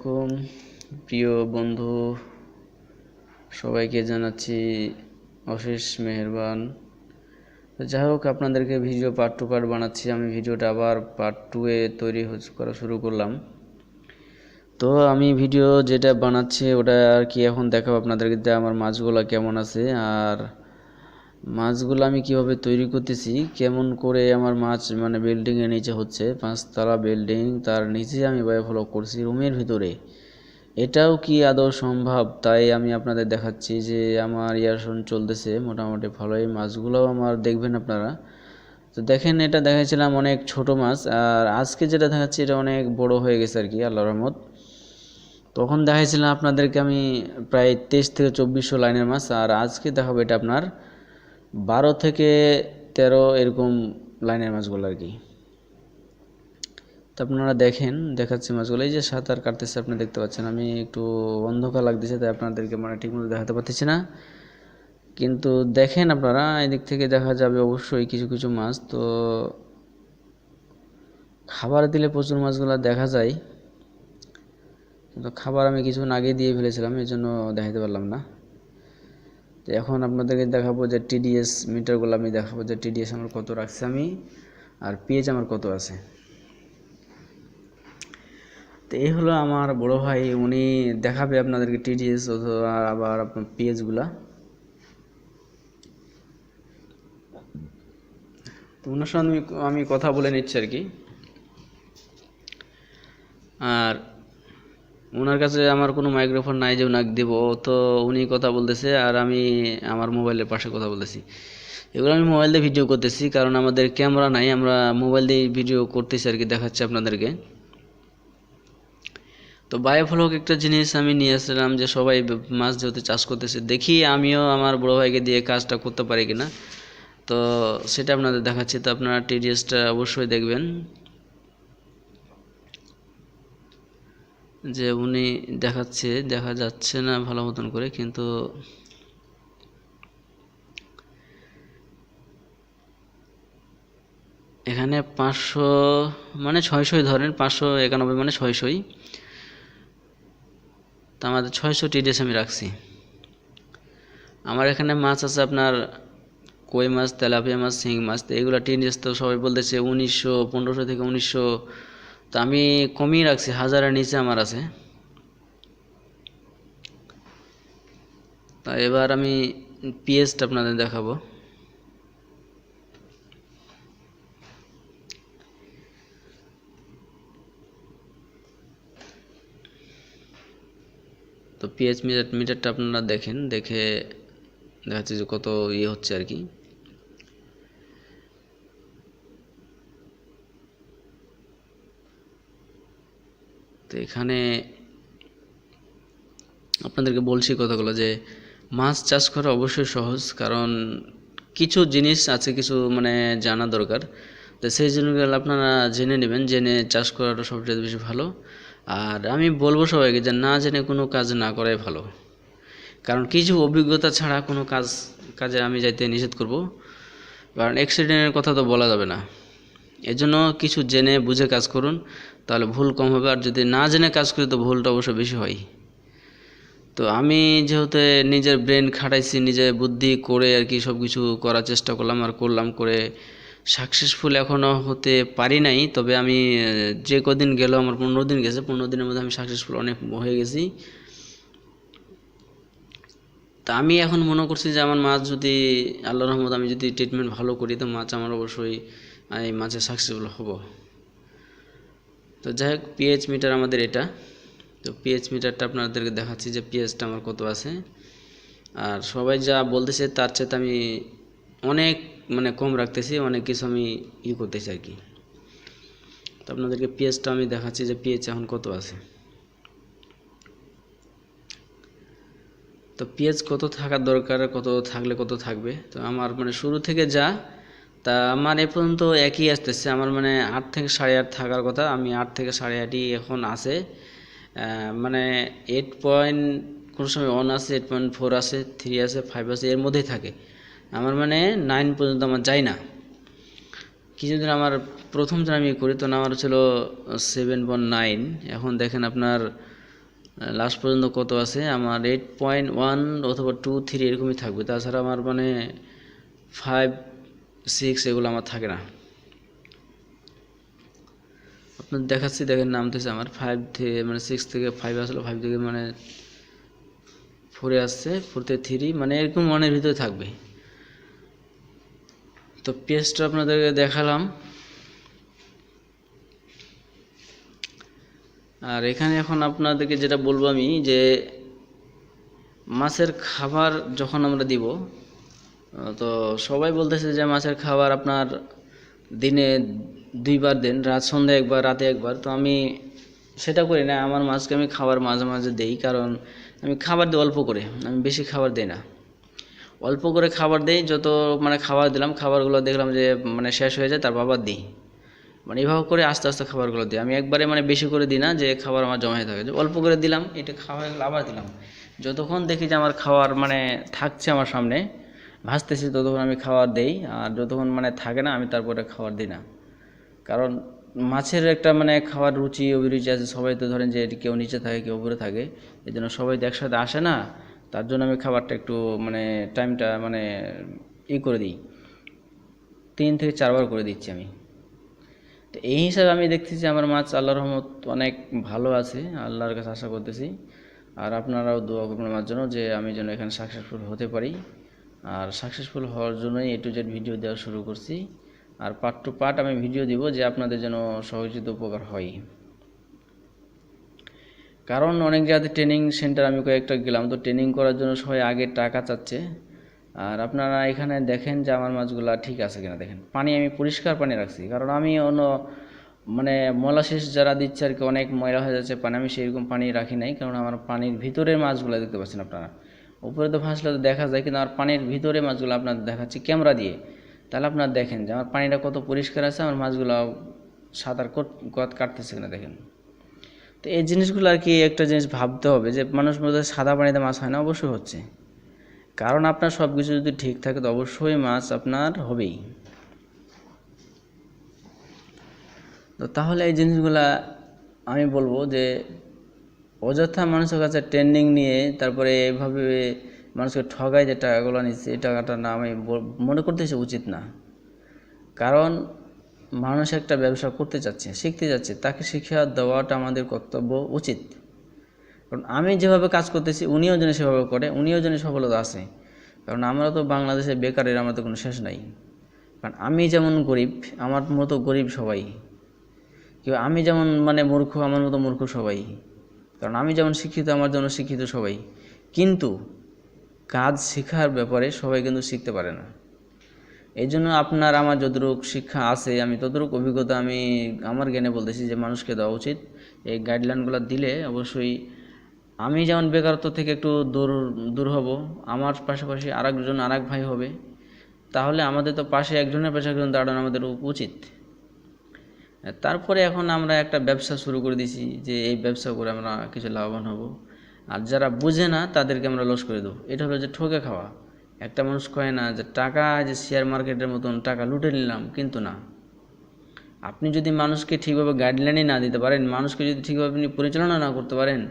আলাইকুম। প্রিয় বন্ধু, সবাইকে জানাচ্ছি অশেষ মেহেরবান। যাই হোক, আপনাদেরকে ভিডিও পার্ট টু পার্ট বানাচ্ছি। আমি ভিডিওটা আবার পার্ট টুয়ে তৈরি করা শুরু করলাম। তো আমি ভিডিও যেটা বানাচ্ছি, ওটা আর কি এখন দেখাবো আপনাদেরকে আমার মাছগুলো কেমন আছে। আর মাছগুলো আমি কীভাবে তৈরি করতেছি, কেমন করে আমার মাছ মানে বিল্ডিংয়ের নিচে হচ্ছে, পাঁচতলা বিল্ডিং তার নিচে আমি বায়ো ফলো করছি রুমের ভিতরে। এটাও কি আদৌ সম্ভব? তাই আমি আপনাদের দেখাচ্ছি যে আমার ইয়ারশন চলতেছে, মোটামুটি ভালোই। মাছগুলোও আমার দেখবেন আপনারা। তো দেখেন, এটা দেখাচ্ছিলাম অনেক ছোট মাছ, আর আজকে যেটা দেখাচ্ছি, এটা অনেক বড় হয়ে গেছে আর কি আল্লাহ রহমত। তখন দেখাইছিলাম আপনাদেরকে আমি প্রায় তেইশ থেকে চব্বিশশো লাইনের মাছ, আর আজকে দেখাবো এটা আপনার বারো থেকে তেরো এরকম লাইনের মাছগুলো আর কি। তো আপনারা দেখেন, দেখাচ্ছি মাছগুলো। এই যে সাঁতার কাটতেছে, আপনি দেখতে পাচ্ছেন। আমি একটু অন্ধকার লাগতেছে, তাই আপনাদেরকে মানে ঠিকমতো দেখাতে পারতেছি না। কিন্তু দেখেন আপনারা, এদিক থেকে দেখা যাবে অবশ্যই কিছু কিছু মাছ। তো খাবার দিলে প্রচুর মাছগুলো দেখা যায়। কিন্তু খাবার আমি কিছুক্ষণ আগে দিয়ে ফেলেছিলাম এই জন্য দেখাতে পারলাম না। তো এখন আপনাদেরকে দেখাবো যে টিডিএস মিটারগুলো আমি দেখাবো যে টিডিএস আমার কত রাখছে আমি আর পিএইচ আমার কত আছে। তো এই হলো আমার বড় ভাই, উনি দেখাবে আপনাদেরকে টিডিএস অথবা আবার আপনার পিএইচগুলা তো ওনার সঙ্গে আমি কথা বলে নিচ্ছি আর কি। আর ওনার কাছে আমার কোনো মাইক্রোফোন নাই যে ওনাকে দিব। তো উনি কথা বলতেছে আর আমি আমার মোবাইলের পাশে কথা বলতেছি। এগুলো আমি মোবাইল দিয়ে ভিডিও করতেছি কারণ আমাদের ক্যামেরা নাই, আমরা মোবাইল দিয়ে ভিডিও করতেছি আর কি, দেখাচ্ছি আপনাদেরকে। তো বায়োফ্লক একটা জিনিস আমি নিয়ে আসলাম যে সবাই মাছ যেহেতু চাষ করতেছে। দেখি আমিও আমার বড় ভাইকে দিয়ে কাজটা করতে পারি কিনা। তো সেটা আপনাদের দেখাচ্ছি। তো আপনারা টিডিএসটা অবশ্যই দেখবেন। যে উনি দেখাচ্ছে, দেখা যাচ্ছে না ভালো মতন করে, কিন্তু এখানে পাঁচশো মানে ছয়শোই ধরেন, পাঁচশো একানব্বই মানে ছয়শোই। তা আমাদের ছয়শো টিডিএস আমি রাখছি। আমার এখানে মাছ আছে আপনার কই মাছ, তেলাপিয়া মাছ, শিং মাছ, তো এগুলো টিডিএস তো সবাই বলতেছে উনিশশো পনেরোশো থেকে উনিশশো তো আমি কমিয়ে রাখছি, হাজারের নিচে আমার আছে। তা এবার আমি পিএসটা আপনাদের দেখাবো। তো পিএইচ মিটার, মিটারটা আপনারা দেখেন, দেখে দেখাচ্ছে যে কত ইয়ে হচ্ছে আর কি। তো এখানে আপনাদেরকে বলছি কথাগুলো যে মাছ চাষ করা অবশ্যই সহজ, কারণ কিছু জিনিস আছে, কিছু মানে জানা দরকার। তো সেই জিনিসগুলো আপনারা জেনে নেবেন, জেনে চাষ করাটা সবচেয়ে বেশি ভালো। আর আমি বলব সবাইকে যে না জেনে কোনো কাজ না করাই ভালো। কারণ কিছু অভিজ্ঞতা ছাড়া কোনো কাজ, কাজে আমি যাইতে নিষেধ করব। কারণ অ্যাক্সিডেন্টের কথা তো বলা যাবে না। এজন্য কিছু জেনে বুঝে কাজ করুন, তাহলে ভুল কম হবে। আর যদি না জেনে কাজ করি, তো ভুলটা অবশ্য বেশি হয়। তো আমি যেহেতু নিজের ব্রেন খাটাইছি, নিজে বুদ্ধি করে আর কি সব কিছু করার চেষ্টা করলাম আর করলাম করে সাকসেসফুল এখনও হতে পারি নাই। তবে আমি, যে কদিন গেল, আমার পনেরো দিন গেছে, পনেরো দিনের মধ্যে আমি সাকসেসফুল অনেক হয়ে গেছি। তা আমি এখন মনে করছি যে আমার মাছ যদি আল্লাহ রহমত আমি যদি ট্রিটমেন্ট ভালো করি, তো মাছ আমার অবশ্যই আমি মাছে সাকসেসফুল হব। তো যাই হোক পিএইচ মিটার আমাদের এটা। তো পিএইচ মিটারটা আপনাদেরকে দেখাচ্ছি যে পিএইচটা আমার কত আছে। আর সবাই যা বলতেছে তার চেয়ে আমি অনেক মানে কম রাখতেছি, অনেক কিছু আমি ই করতেছি আর কি। তো আপনাদেরকে পিএইচটা আমি দেখাচ্ছি যে পিএইচ এখন কত আছে। তো পিএইচ কত থাকার দরকার, কত থাকলে কত থাকবে? তো আমার মানে শুরু থেকে যা তা আমার এ পর্যন্ত একই আসতেছে। আমার মানে আট থেকে সাড়ে আট থাকার কথা। আমি আট থেকে সাড়ে আটই এখন আছে। মানে এইট পয়েন্ট কোনো সময় ওয়ান আছে এইট পয়েন্ট ফোর আছে থ্রি আছে ফাইভ আছে, এর মধ্যেই থাকে। আমার মানে নাইন পর্যন্ত আমার যায় না। কিছুদিন আমার প্রথম যে আমি করি তো আমার ছিল সেভেন পয়েন্ট নাইন এখন দেখেন আপনার লাস্ট পর্যন্ত কত আছে? আমার এইট পয়েন্ট ওয়ান অথবা টু থ্রি এরকমই থাকবে। তাছাড়া আমার মানে ফাইভ সিক্স এগুলো আমার থাকে না। আপনার দেখাচ্ছি, দেখেন নামতেছে আমার। ফাইভ থেকে মানে সিক্স থেকে ফাইভ আসলো ফাইভ থেকে মানে ফোরে আসছে ফোর থেকে থ্রি মানে এরকম ওয়ানের ভিতরে থাকবে। তো পেজটা আপনাদেরকে দেখালাম। আর এখানে এখন আপনাদেরকে যেটা বলব আমি, যে মাছের খাবার যখন আমরা দিব তো সবাই বলতেছে যে মাছের খাবার আপনার দিনে দুইবার দেন, রাত সন্ধ্যা একবার, রাতে একবার। তো আমি সেটা করি না, আমার মাছকে আমি খাবার মাঝে মাঝে দেই, কারণ আমি খাবার দিই অল্প করে, আমি বেশি খাবার দিই না। অল্প করে খাবার দেই, যত মানে খাবার দিলাম, খাবারগুলো দেখলাম যে মানে শেষ হয়ে যায় তারপর আবার দিই। মানে এভাবে করে আস্তে আস্তে খাবারগুলো দিই। আমি একবারে মানে বেশি করে দিই না যে খাবার আমার জমা হয়ে থাকে। অল্প করে দিলাম, এটা খাওয়া আবার দিলাম। যতক্ষণ দেখি যে আমার খাবার মানে থাকছে আমার সামনে ভাসতেছি ততক্ষণ আমি খাবার দেই, আর যতক্ষণ মানে থাকে না আমি তারপরে খাবার দিই না। কারণ মাছের একটা মানে খাওয়ার রুচি, অভিরুচি আছে, সবাই তো ধরেন যে কেউ নিচে থাকে, কেউ উপরে থাকে, এই জন্য সবাই তো একসাথে আসে না, তার জন্য আমি খাবারটা একটু মানে টাইমটা মানে ই করে দিই। তিন থেকে চারবার করে দিচ্ছি আমি। তো এই হিসাবে আমি দেখতেছি আমার মাছ আল্লাহর রহমত অনেক ভালো আছে, আল্লাহর কাছে আশা করতেছি। আর আপনারাও দোয়া করবেন আমার জন্য যে আমি যেন এখানে সাকসেসফুল হতে পারি। আর সাকসেসফুল হওয়ার জন্যই এ টু জেড ভিডিও দেওয়া শুরু করছি। আর পার্ট টু পার্ট আমি ভিডিও দিব যে আপনাদের যেন সহজিত উপকার হয়। কারণ অনেক জায়গাতে ট্রেনিং সেন্টার আমি কয়েকটা গেলাম, তো ট্রেনিং করার জন্য সবাই আগে টাকা চাচ্ছে। আর আপনারা এখানে দেখেন যে আমার মাছগুলা ঠিক আছে কিনা দেখেন। পানি আমি পরিষ্কার পানি রাখছি, কারণ আমি অন্য মানে মলাশিস যারা দিচ্ছে আর কি, অনেক ময়লা হয়ে যাচ্ছে পানি, আমি সেরকম পানি রাখি নাই, কারণ আমার পানির ভিতরের মাছগুলো দেখতে পাচ্ছেন আপনারা। উপরে তো ভাসলে তো দেখা যায়, কিন্তু আমার পানির ভিতরে মাছগুলো আপনার দেখাচ্ছি ক্যামেরা দিয়ে। তাহলে আপনার দেখেন যে আমার পানিটা কত পরিষ্কার আছে, আমার মাছগুলো সাঁতার কত কাটতেছে কিনা দেখেন। তো এই জিনিসগুলো আর কি একটা জিনিস ভাবতে হবে যে মানুষ মধ্যে সাদা পানিতে মাছ হয় না, অবশ্যই হচ্ছে। কারণ আপনার সব কিছু যদি ঠিক থাকে, তো অবশ্যই মাছ আপনার হবেই। তো তাহলে এই জিনিসগুলা আমি বলব যে অযথা মানুষের কাছে ট্রেন্ডিং নিয়ে তারপরে এভাবে মানুষকে ঠগায় যে টাকাগুলো নিচ্ছে, এই টাকাটা না আমি মনে করতেছি উচিত না। কারণ মানুষ একটা ব্যবসা করতে চাচ্ছে, শিখতে যাচ্ছে তাকে শিক্ষা দেওয়াটা আমাদের কর্তব্য উচিত। কারণ আমি যেভাবে কাজ করতেছি, উনিও যেন সেভাবে করে, উনিও যেন সফলতা আছে। কারণ আমরা তো বাংলাদেশে বেকারের আমার তো কোনো শেষ নাই। কারণ আমি যেমন গরিব, আমার মতো গরিব সবাই। কেউ আমি যেমন মানে মূর্খ, আমার মতো মূর্খ সবাই। কারণ আমি যেমন শিক্ষিত, আমার জন্য শিক্ষিত সবাই। কিন্তু কাজ শেখার ব্যাপারে সবাই কিন্তু শিখতে পারে না। এই জন্য আপনার আমার যতটুকু শিক্ষা আছে, আমি ততটুকু অভিজ্ঞতা আমি আমার জ্ঞানে বলতেছি যে মানুষকে দেওয়া উচিত। এই গাইডলাইনগুলো দিলে অবশ্যই আমি যেমন বেকারত্ব থেকে একটু দূর দূর হব, আমার পাশাপাশি আরেকজন, আরেক ভাই হবে, তাহলে আমাদের তো পাশে একজনের পাশে একজন দাঁড়ানো আমাদের উচিত। তারপরে এখন আমরা একটা ব্যবসা শুরু করে দিয়েছি যে এই ব্যবসা করে আমরা কিছু লাভবান হব। আর যারা বুঝে না, তাদেরকে আমরা লস করে দেবো। এটা হলো যে ঠকে খাওয়া। একটা মানুষ কয় না যে, টাকা যে শেয়ার মার্কেটের মতন টাকা লুটে নিলাম, কিন্তু না। আপনি যদি মানুষকে ঠিকভাবে গাইডলাইনই না দিতে পারেন, মানুষকে যদি ঠিকভাবে আপনি পরিচালনা না করতে পারেন,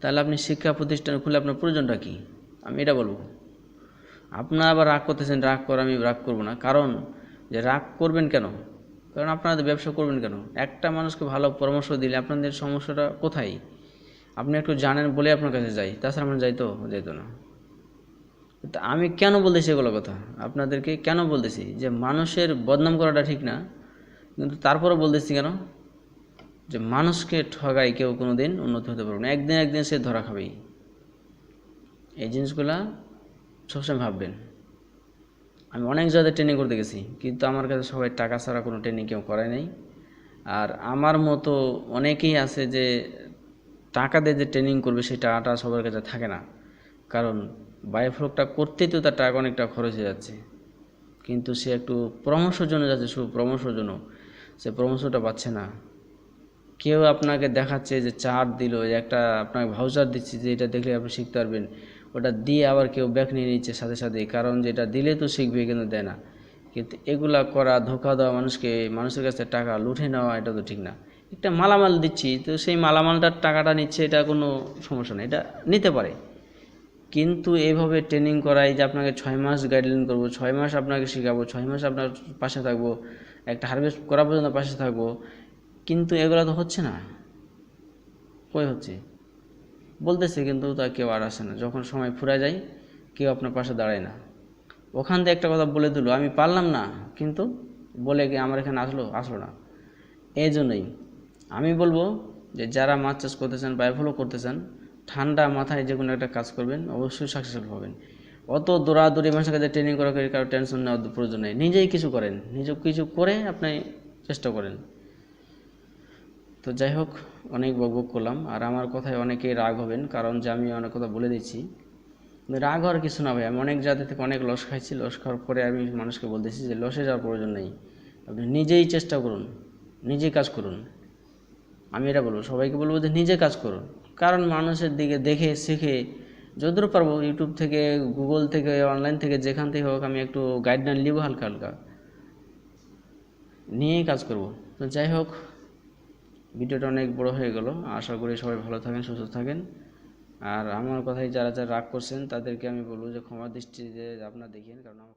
তাহলে আপনি শিক্ষা প্রতিষ্ঠান খুলে আপনার প্রয়োজনটা কী? আমি এটা বলব। আপনারা আবার রাগ করতেছেন, রাগ করে, আমি রাগ করব না। কারণ যে রাগ করবেন কেন? কারণ আপনারা ব্যবসা করবেন কেন? একটা মানুষকে ভালো পরামর্শ দিলে আপনাদের সমস্যাটা কোথায়? আপনি একটু জানেন বলে আপনার কাছে যাই। তাছাড়া আমরা যাইতো যাইতো না। তা আমি কেন বলতেছি এগুলো কথা? আপনাদেরকে কেন বলতেছি? যে মানুষের বদনাম করাটা ঠিক না, কিন্তু তারপরে বলতেছি কেন? যে মানুষকে ঠগাই কেউ কোনো দিন উন্নত হতে পারবে না। একদিন একদিন সে ধরা খাবেই। এই জিনিসগুলা সবসময় ভাববেন। আমি অনেক জায়গায় ট্রেনিং করতে গেছি, কিন্তু আমার কাছে সবাই টাকা ছাড়া কোনো ট্রেনিং কেউ করে নাই। আর আমার মতো অনেকেই আছে যে টাকা দিয়ে যে ট্রেনিং করবে, সেই টাকাটা সবার কাছে থাকে না। কারণ বায়োফ্লকটা করতেই তো তার টাকা অনেকটা খরচ হয়ে যাচ্ছে। কিন্তু সে একটু পরামর্শের জন্য যাচ্ছে, শুধু পরামর্শের জন্য। সে পরামর্শটা পাচ্ছে না। কেউ আপনাকে দেখাচ্ছে যে চার দিল একটা আপনাকে ভাউচার দিচ্ছে যে এটা দেখলে আপনি শিখতে পারবেন। ওটা দিয়ে আবার কেউ ব্যাক নিয়ে নিচ্ছে সাথে সাথে। কারণ যেটা দিলে তো শিখবে, কিন্তু দেয় না। কিন্তু এগুলা করা, ধোকা দেওয়া মানুষকে, মানুষের কাছে টাকা লুটে নেওয়া, এটা তো ঠিক না। একটা মালামাল দিচ্ছি, তো সেই মালামালটার টাকাটা নিচ্ছে, এটা কোনো সমস্যা নেই। এটা নিতে পারে। কিন্তু এইভাবে ট্রেনিং করাই যে আপনাকে ছয় মাস গাইডলাইন করব, ছয় মাস আপনাকে শেখাবো, ছয় মাস আপনার পাশে থাকব, একটা হারভেস্ট করা পর্যন্ত পাশে থাকব, কিন্তু এগুলো তো হচ্ছে না। কই হচ্ছে? বলতেছে কিন্তু তা কেউ আর আসে না। যখন সময় ফুরায় যায়, কেউ আপনার পাশে দাঁড়ায় না। ওখান থেকে একটা কথা বলে দিল, আমি পারলাম না। কিন্তু বলে গিয়ে আমার এখানে আসলো আসলো না। এই জন্যই আমি বলব যে, যারা মাছ চাষ করতেছেন বা ফলো করতে চান, ঠান্ডা মাথায় যে কোনো একটা কাজ করবেন, অবশ্যই সাকসেসফুল হবেন। অত দৌড়াদৌড়ি মানুষের কাছে ট্রেনিং করা করে কারও টেনশন নেওয়ার প্রয়োজন নেই। নিজেই কিছু করেন। নিজে কিছু করে আপনি চেষ্টা করেন। তো যাই হোক অনেক বকবক করলাম। আর আমার কথায় অনেকেই রাগ হবেন, কারণ যে আমি অনেক কথা বলে দিচ্ছি। রাগ হওয়ার কিছু না ভাই, আমি অনেক জাতি থেকে অনেক লস খাইছি। লস খাওয়ার পরে আমি মানুষকে বলতেছি যে লসে যাওয়ার প্রয়োজন নেই। আপনি নিজেই চেষ্টা করুন নিজেই কাজ করুন। আমি এটা বলব, সবাইকে বলব যে নিজে কাজ করুন। কারণ মানুষের দিকে দেখে, শিখে, যতদূর পারব ইউটিউব থেকে গুগল থেকে অনলাইন থেকে, যেখান থেকে হোক, আমি একটু গাইডলাইন নিব হালকা হালকা। নিয়েই কাজ করব। তো যাই হোক ভিডিওটা অনেক বড় হয়ে গেল। আশা করি সবাই ভালো থাকেন, সুস্থ থাকেন। আর আমার কথায় যারা যারা রাগ করছেন, তাদেরকে আমি বলব যে ক্ষমা দৃষ্টিতে আপনারা দেখেন, কারণ আমার